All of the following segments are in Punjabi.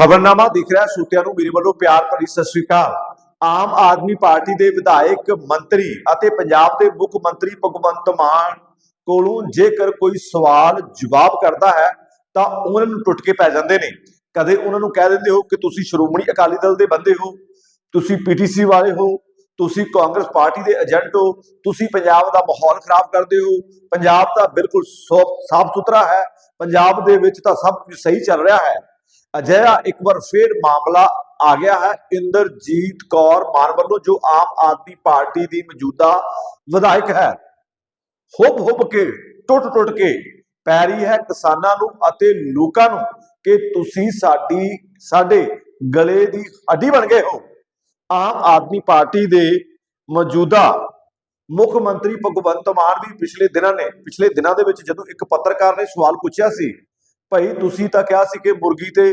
ਖਬਰਨਾਮਾ ਦਿਖ ਰਿਹਾ ਸੂਤਿਆਂ ਨੂੰ ਮੇਰੇ ਵੱਲੋਂ ਪਿਆਰ ਭਰੀ ਸਤਿ ਸ੍ਰੀ ਅਕਾਲ। ਆਮ ਆਦਮੀ ਪਾਰਟੀ ਦੇ ਵਿਧਾਇਕ, ਮੰਤਰੀ ਅਤੇ ਪੰਜਾਬ ਦੇ ਮੁੱਖ ਮੰਤਰੀ ਭਗਵੰਤ ਮਾਨ ਕੋਲੋਂ ਜੇਕਰ ਕੋਈ ਸਵਾਲ ਜਵਾਬ ਕਰਦਾ ਹੈ, ਤਾਂ ਉਹਨਾਂ ਨੂੰ ਟੁੱਟ ਕੇ ਪੈ ਜਾਂਦੇ ਨੇ। ਕਦੇ ਉਹਨਾਂ ਨੂੰ ਕਹਿ ਦਿੰਦੇ ਹੋ ਕਿ ਤੁਸੀਂ ਸ਼੍ਰੋਮਣੀ ਅਕਾਲੀ ਦਲ ਦੇ ਬੰਦੇ ਹੋ, ਤੁਸੀਂ ਪੀਟੀਸੀ ਵਾਲੇ ਹੋ, ਤੁਸੀਂ ਕਾਂਗਰਸ ਪਾਰਟੀ ਦੇ ਏਜੰਟ ਹੋ, ਤੁਸੀਂ ਪੰਜਾਬ ਦਾ ਮਾਹੌਲ ਖਰਾਬ ਕਰਦੇ ਹੋ, ਪੰਜਾਬ ਦਾ ਬਿਲਕੁਲ ਸਾਫ਼ ਸੁਥਰਾ ਹੈ, ਪੰਜਾਬ ਦੇ ਵਿੱਚ ਤਾਂ ਸਭ ਕੁਝ ਸਹੀ ਚੱਲ ਰਿਹਾ ਹੈ। ਅਜਿਹਾ ਇੱਕ ਵਾਰ ਫੇਰ ਮਾਮਲਾ ਆ ਗਿਆ ਹੈ। ਇੰਦਰਜੀਤ ਕੌਰ ਮਾਨ ਵੱਲੋਂ ਜੋ ਆਮ ਆਦਮੀ ਪਾਰਟੀ ਦੀ ਮੌਜੂਦਾ ਵਿਧਾਇਕ ਹੈ, ਹੁਬ ਹੁਬ ਕੇ, ਟੁੱਟ ਟੁੱਟ ਕੇ ਪੈ ਰਹੀ ਹੈ ਕਿਸਾਨਾਂ ਨੂੰ ਅਤੇ ਲੋਕਾਂ ਨੂੰ ਕਿ ਤੁਸੀਂ ਸਾਡੀ, ਸਾਡੇ ਗਲੇ ਦੀ ਹੱਡੀ ਬਣ ਗਏ ਹੋ। ਆਮ ਆਦਮੀ ਪਾਰਟੀ ਦੇ ਮੌਜੂਦਾ ਮੁੱਖ ਮੰਤਰੀ ਭਗਵੰਤ ਮਾਨ ਵੀ ਪਿਛਲੇ ਦਿਨਾਂ ਨੇ, ਪਿਛਲੇ ਦਿਨਾਂ ਦੇ ਵਿੱਚ ਜਦੋਂ ਇੱਕ ਪੱਤਰਕਾਰ ਨੇ ਸਵਾਲ ਪੁੱਛਿਆ ਸੀ, ਭਾਈ ਤੁਸੀਂ ਤਾਂ ਕਿਹਾ ਸੀ ਕਿ ਮੁਰਗੀ ਤੇ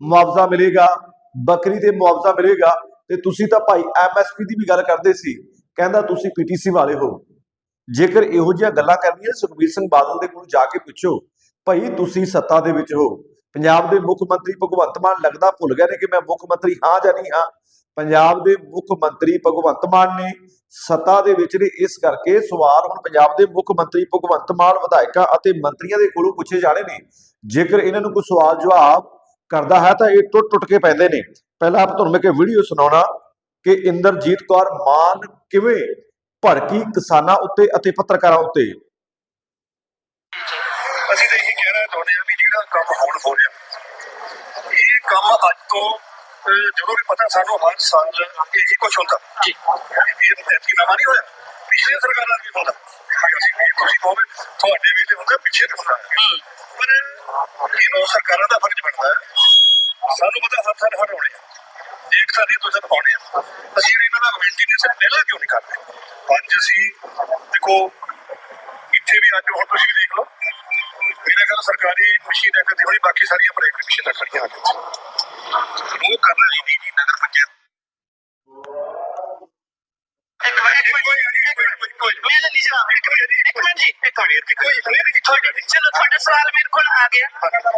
ਮੁਆਵਜ਼ਾ ਮਿਲੇਗਾ, ਬੱਕਰੀ ਤੇ ਮੁਆਵਜ਼ਾ ਮਿਲੇਗਾ, ਤੇ ਤੁਸੀਂ ਤਾਂ ਭਾਈ ਐਮਐਸਪੀ ਦੀ ਵੀ ਗੱਲ ਕਰਦੇ ਸੀ, ਕਹਿੰਦਾ ਤੁਸੀਂ ਪੀਟੀਸੀ ਵਾਲੇ ਹੋ। ਜੇਕਰ ਇਹੋ ਜਿਹੀਆਂ ਗੱਲਾਂ ਕਰਨੀਆਂ ਸੁਖਬੀਰ ਸਿੰਘ ਬਾਦਲ ਦੇ ਕੋਲ ਜਾ ਕੇ ਪੁੱਛੋ, ਭਾਈ ਤੁਸੀਂ ਸੱਤਾ ਦੇ ਵਿੱਚ ਹੋ। ਪੰਜਾਬ ਦੇ ਮੁੱਖ ਮੰਤਰੀ ਭਗਵੰਤ ਮਾਨ ਲੱਗਦਾ ਭੁੱਲ ਗਏ ਨੇ ਕਿ ਮੈਂ ਮੁੱਖ ਮੰਤਰੀ ਹਾਂ ਜਾਂ ਨਹੀਂ ਹਾਂ। ਪੰਜਾਬ ਦੇ ਮੁੱਖ ਮੰਤਰੀ ਭਗਵੰਤ ਮਾਨ ਨੇ ਸੱਤਾ ਦੇ ਵਿੱਚ ਨੇ, ਇਸ ਕਰਕੇ ਸਵਾਲ ਹੁਣ ਪੰਜਾਬ ਦੇ ਮੁੱਖ ਮੰਤਰੀ ਭਗਵੰਤ ਮਾਨ, ਵਿਧਾਇਕਾਂ ਅਤੇ ਮੰਤਰੀਆਂ ਦੇ ਕੋਲੋਂ ਪੁੱਛੇ ਜਾਣੇ ਨੇ। ਜੇਕਰ ਇਹਨਾਂ ਨੂੰ ਕੋਈ ਸਵਾਲ ਜਵਾਬ ਕਰਦਾ ਹੈ ਤਾਂ ਇਹ ਟੁੱਟ ਟੁੱਟ ਕੇ ਪੈਂਦੇ ਨੇ। ਪਹਿਲਾਂ ਆਪ ਤੁਹਾਨੂੰ ਮੈਂ ਇੱਕ ਵੀਡੀਓ ਸੁਣਾਉਣਾ ਕਿ ਇੰਦਰਜੀਤ ਕੌਰ ਮਾਨ ਕਿਵੇਂ ਭੜਕੀ ਕਿਸਾਨਾਂ ਉੱਤੇ ਅਤੇ ਪੱਤਰਕਾਰਾਂ ਉੱਤੇ। ਅਸੀਂ ਤਾਂ ਇਹੀ ਕਹਿਣਾ ਚਾਹੁੰਦੇ ਹਾਂ ਵੀ ਜਿਹੜਾ ਕੰਮ ਹੁਣ ਹੋ ਰਿਹਾ ਇਹ ਕੰਮ ਅੱਜ ਤੋਂ ਜਦੋਂ ਵੀ ਪਤਾ ਸਾਨੂੰ ਹਰ ਸਾਲ ਇਹੀ ਕੁਝ ਹੁੰਦਾ। ਜੀ। ਇਹ ਨਵਾਂ ਨਹੀਂ ਹੋਇਆ? ਪਿਛਲੇ ਸਰਕਾਰਾਂ ਵੀ ਹੁੰਦਾ ਤੁਸੀਂ ਕਹੋਗੇ ਤੁਹਾਡੇ ਵੀ ਤੇ ਹੁੰਦਾ ਪਿੱਛੇ ਤੇ ਹੁੰਦਾ। ਪਰ ਇਹਨੂੰ ਸਰਕਾਰਾਂ ਦਾ ਫਰਜ਼ ਬਣਦਾ ਹੈ। ਸਾਨੂੰ ਪਤਾ ਹੱਥਾਂ ਨਾਲ ਹਟਾਉਣੇ ਆ ਇੱਕ ਸਾਡੀ ਤੁਸੀਂ ਪਾਉਣੇ ਆ ਅਸੀਂ ਇਹਨਾਂ ਦਾ ਮੇਨਟੇਨੈਂਸ ਪਹਿਲਾਂ ਕਿਉਂ ਨਹੀਂ ਕਰਦੇ ਅੱਜ ਅਸੀਂ ਦੇਖੋ ਇੱਥੇ ਵੀ ਅੱਜ ਹੁਣ ਤੁਸੀਂ ਦੇਖ ਲਓ ਮੇਰੇ ਖਿਆਲ ਸਰਕਾਰੀ ਮਸ਼ੀਨ ਇੱਕ ਤੇ ਹੋਣੀ ਬਾਕੀ ਸਾਰੀਆਂ ਪ੍ਰਾਈਵੇਟ ਮਸ਼ੀਨਾਂ ਖੜੀਆਂ ਹਨ ਉਹ ਕਰ ਰਹੀ ਨਹੀਂ ਜੀ ਕੋਈ ਮੈਂ ਨਹੀਂ ਜਵਾਬ ਇੱਕ ਮਿੰਟ ਇੱਕ ਮਿੰਟ ਜੀ ਇੱਕ ਮਿੰਟ ਕੋਈ ਗਈ ਚਲੋ ਤੁਹਾਡਾ ਸਵਾਲ ਮੇਰੇ ਕੋਲ ਆ। ਗਿਆ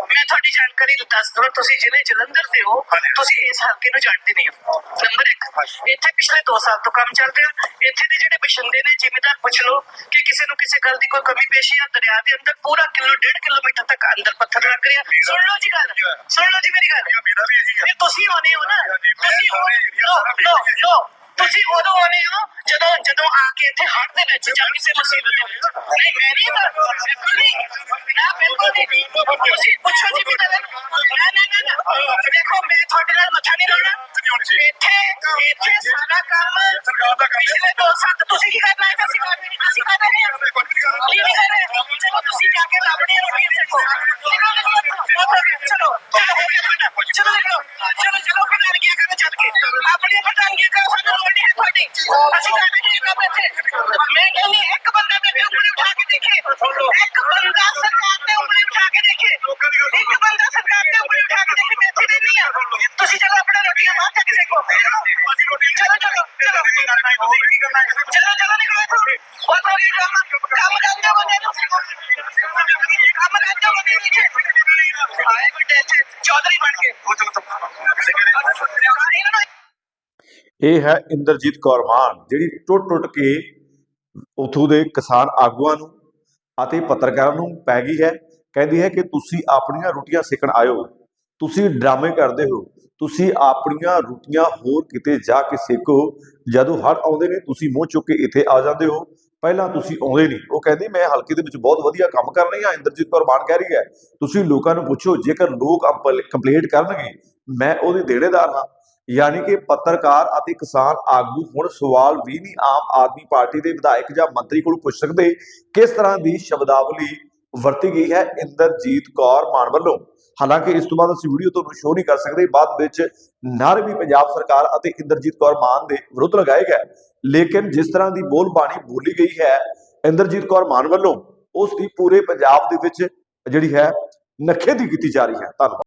ਮੈਂ ਤੁਹਾਡੀ ਜਾਣਕਾਰੀ ਦੱਸ ਦਵਾਂ ਤੁਸੀਂ ਜ਼ਿਲ੍ਹੇ ਜਲੰਧਰ ਦੇ ਹੋ ਹਾਂਜੀ। ਤੁਸੀਂ ਇਸ ਹਲਕੇ ਨੂੰ। ਜਾਣਦੇ ਨਹੀਂ ਹੋ ਨੰਬਰ 1 ਇੱਥੇ ਪਿਛਲੇ 2 ਸਾਲ ਤੋਂ ਕੰਮ ਚੱਲ ਰਿਹਾ ਇੱਥੇ ਦੇ ਜਿਹੜੇ ਬਸ਼ਿੰਦੇ ਨੇ ਜ਼ਿਮੀਦਾਰ ਪੁੱਛ ਲਓ ਕਿ ਕਿਸੇ ਨੂੰ ਕਿਸੇ ਗੱਲ ਦੀ ਕੋਈ ਕਮੀ ਪੇਸ਼ੀ ਆ। ਦਰਿਆ ਦੇ ਅੰਦਰ ਪੂਰਾ ਕਿਲੋ ਡੇਢ ਕਿਲੋਮੀਟਰ ਤੱਕ ਅੰਦਰ ਪੱਥਰ ਲੱਗ ਰਿਹਾ ਸੁਣ ਲਓ ਜੀ ਗੱਲ ਸੁਣ ਲਓ। ਜੀ ਮੇਰੀ ਗੱਲ ਹੈ ਤੁਸੀਂ ਆਉਣੇ ਹੋ ਨਾ ਹਾਂਜੀ, ਤੁਸੀਂ area ਲੋ ਲੋ ਤੁਸੀਂ ਉਦੋਂ ਆਉਣੇ ਹੋ ਜਦੋਂ ਜਦੋਂ ਆ ਕੇ ਇੱਥੇ ਹੜ ਦੇ ਵਿੱਚ ਜਾਂ ਕਿਸੇ ਮੁਸੀਬਤ ਦੇ ਵਿੱਚ। ਨਹੀਂ, ਮੈਂ ਨਹੀਂ ਬਿਲਕੁਲ ਨਹੀਂ ਨਾ ਬਿਲਕੁਲ ਨਹੀਂ। ਤੁਸੀਂ ਪੁੱਛੋ ਜੀ ਵੀ ਨਾ ਨਾ ਨਾ ਨਾ। ਦੇਖੋ, ਮੈਂ ਤੁਹਾਡੇ ਨਾਲ ਮੱਥਾ ਨਹੀਂ ਲਾਉਣਾ। ਇੱਥੇ ਇੱਥੇ ਸਾਰਾ ਕੰਮ ਸਰਕਾਰ ਦਾ ਕੰਮ ਪਿਛਲੇ ਦੋ ਸਾਲ ਤੁਸੀਂ ਕੀ ਕਰਨਾ ਹੈ। ਅਸੀਂ ਕਰ ਨਹੀਂ, ਅਸੀਂ ਕਰ ਰਹੇ ਹਾਂ। ਕੀ ਨਹੀਂ ਕਰ ਰਹੇ? ਚਲੋ, ਤੁਸੀਂ ਜਾ ਕੇ ਆਪਣੇ ਰੋਟੀ ਦੇਖੋ ਚਲੋ ਚਲੋ ਚਲੋ। ਚਲੋ ਚਲੋ ਚਲੋ। ਪਟਾਂਗੀਆਂ ਕਰੋ ਚੱਲ। ਆਪਣੀਆਂ ਪਟਾਂਗੀਆਂ ਕਰੋ ਸਾਨੂੰ ਲੋੜ ਨਹੀਂ ਹੈ ਤੁਹਾਡੀ? ਅਸੀਂ ਕਰਦੇ ਕੀ ਕੰਮ ਇੱਥੇ ਮੈਂ ਕਹਿੰਦੀ ਇੱਕ ਬੰਦਾ ਤੇ ਉਂਗਲੀ ਉਠਾ ਕੇ ਦੇਖੇ ਇੱਕ ਬੰਦਾ ਸਰਕਾਰ ਤੇ ਉਂਗਲੀ ਉਠਾ ਕੇ ਦੇਖੇ ਇੱਕ ਬੰਦਾ ਸਰਕਾਰ ਤੇ ਉਂਗਲੀ ਉਠਾ ਕੇ ਦੇਖੇ ਮੈਂ ਇੱਥੇ ਨਹੀਂ ਆ ਤੁਸੀਂ ਚਲੋ ਆਪਣਾ ਰੋਟੀਆਂ ਬਾਹਰ ਜਾ ਕੇ ਦੇਖੋ। ਚਲੋ ਚਲੋ ਚਲੋ ਚਲੋ। ਚਲੋ ਨਿਕਲੋ ਇੱਥੋਂ। ਬਹੁਤ ਹੋ ਗਿਆ ਕੰਮ। ਕੰਮ ਕਰਦੇ ਹੋ ਬੰਦੇ ਨੂੰ। ਕੰਮ ਕਰਦੇ ਹੋ ਬੰਦੇ ਨੂੰ ਆਏ ਵੱਡੇ ਇੱਥੇ। ਚੌਧਰੀ ਬਣ ਕੇ। ਇਹਨਾਂ ਨੂੰ ਇਹ ਹੈ ਇੰਦਰਜੀਤ ਕੌਰ ਮਾਨ, ਜਿਹੜੀ ਟੁੱਟ ਟੁੱਟ ਕੇ ਉਥੋਂ ਦੇ ਕਿਸਾਨ ਆਗੂਆਂ ਨੂੰ ਅਤੇ ਪੱਤਰਕਾਰਾਂ ਨੂੰ ਪੈ ਗਈ ਹੈ। ਕਹਿੰਦੀ ਹੈ ਕਿ ਤੁਸੀਂ ਆਪਣੀਆਂ ਰੋਟੀਆਂ ਸੇਕਣ ਆਇਓ, ਤੁਸੀਂ ਡਰਾਮੇ ਕਰਦੇ ਹੋ, ਤੁਸੀਂ ਆਪਣੀਆਂ ਰੋਟੀਆਂ ਹੋਰ ਕਿਤੇ ਜਾ ਕੇ ਸੇਕੋ, ਜਦੋਂ ਹੜ ਆਉਂਦੇ ਨੇ ਤੁਸੀਂ ਮੂੰਹ ਚੁੱਕ ਕੇ ਇੱਥੇ ਆ ਜਾਂਦੇ ਹੋ। ਪਹਿਲਾਂ ਤੁਸੀਂ ਆਉਂਦੇ ਨਹੀਂ। ਉਹ ਕਹਿੰਦੀ, ਮੈਂ ਹਲਕੇ ਦੇ ਵਿੱਚ ਬਹੁਤ ਵਧੀਆ ਕੰਮ ਕਰ ਰਹੀ ਹਾਂ। ਇੰਦਰਜੀਤ ਕੌਰ ਮਾਨ ਕਹਿ ਰਹੀ ਹੈ, ਤੁਸੀਂ ਲੋਕਾਂ ਨੂੰ ਪੁੱਛੋ, ਜੇਕਰ ਲੋਕ ਕੰਪਲੇਂਟ ਕਰਨਗੇ, ਮੈਂ ਉਹਦੇ ਦੇਣੇਦਾਰ ਹਾਂ। ਯਾਨੀ ਕਿ ਪੱਤਰਕਾਰ ਅਤੇ ਕਿਸਾਨ ਆਗੂ ਹੁਣ ਸਵਾਲ ਵੀ ਨਹੀਂ ਆਮ ਆਦਮੀ ਪਾਰਟੀ ਦੇ ਵਿਧਾਇਕ ਜਾਂ ਮੰਤਰੀ ਕੋਲ ਪੁੱਛ ਸਕਦੇ ਕਿਸ ਤਰ੍ਹਾਂ ਦੀ ਸ਼ਬਦਾਵਲੀ ਵਰਤੀ ਗਈ ਹੈ ਇੰਦਰਜੀਤ ਕੌਰ ਮਾਨ ਵੱਲੋਂ? ਹਾਲਾਂਕਿ ਇਸ ਤੋਂ ਬਾਅਦ ਅਸੀਂ ਵੀਡੀਓ ਤੁਹਾਨੂੰ ਸ਼ੋਅ ਨਹੀਂ ਕਰ ਸਕਦੇ, ਬਾਅਦ ਵਿੱਚ ਨਰ ਵੀ ਪੰਜਾਬ ਸਰਕਾਰ ਅਤੇ ਇੰਦਰਜੀਤ ਕੌਰ ਮਾਨ ਦੇ ਵਿਰੁੱਧ ਲਗਾਏ ਗਏ। ਲੇਕਿਨ ਜਿਸ ਤਰ੍ਹਾਂ ਦੀ ਬੋਲ ਬਾਣੀ ਬੋਲੀ ਗਈ ਹੈ ਇੰਦਰਜੀਤ ਕੌਰ ਮਾਨ ਵੱਲੋਂ, ਉਸ ਦੀ ਪੂਰੇ ਪੰਜਾਬ ਦੇ ਵਿੱਚ ਜਿਹੜੀ ਹੈ ਨਖੇਦੀ ਕੀਤੀ ਜਾ ਰਹੀ ਹੈ। ਧੰਨਵਾਦ।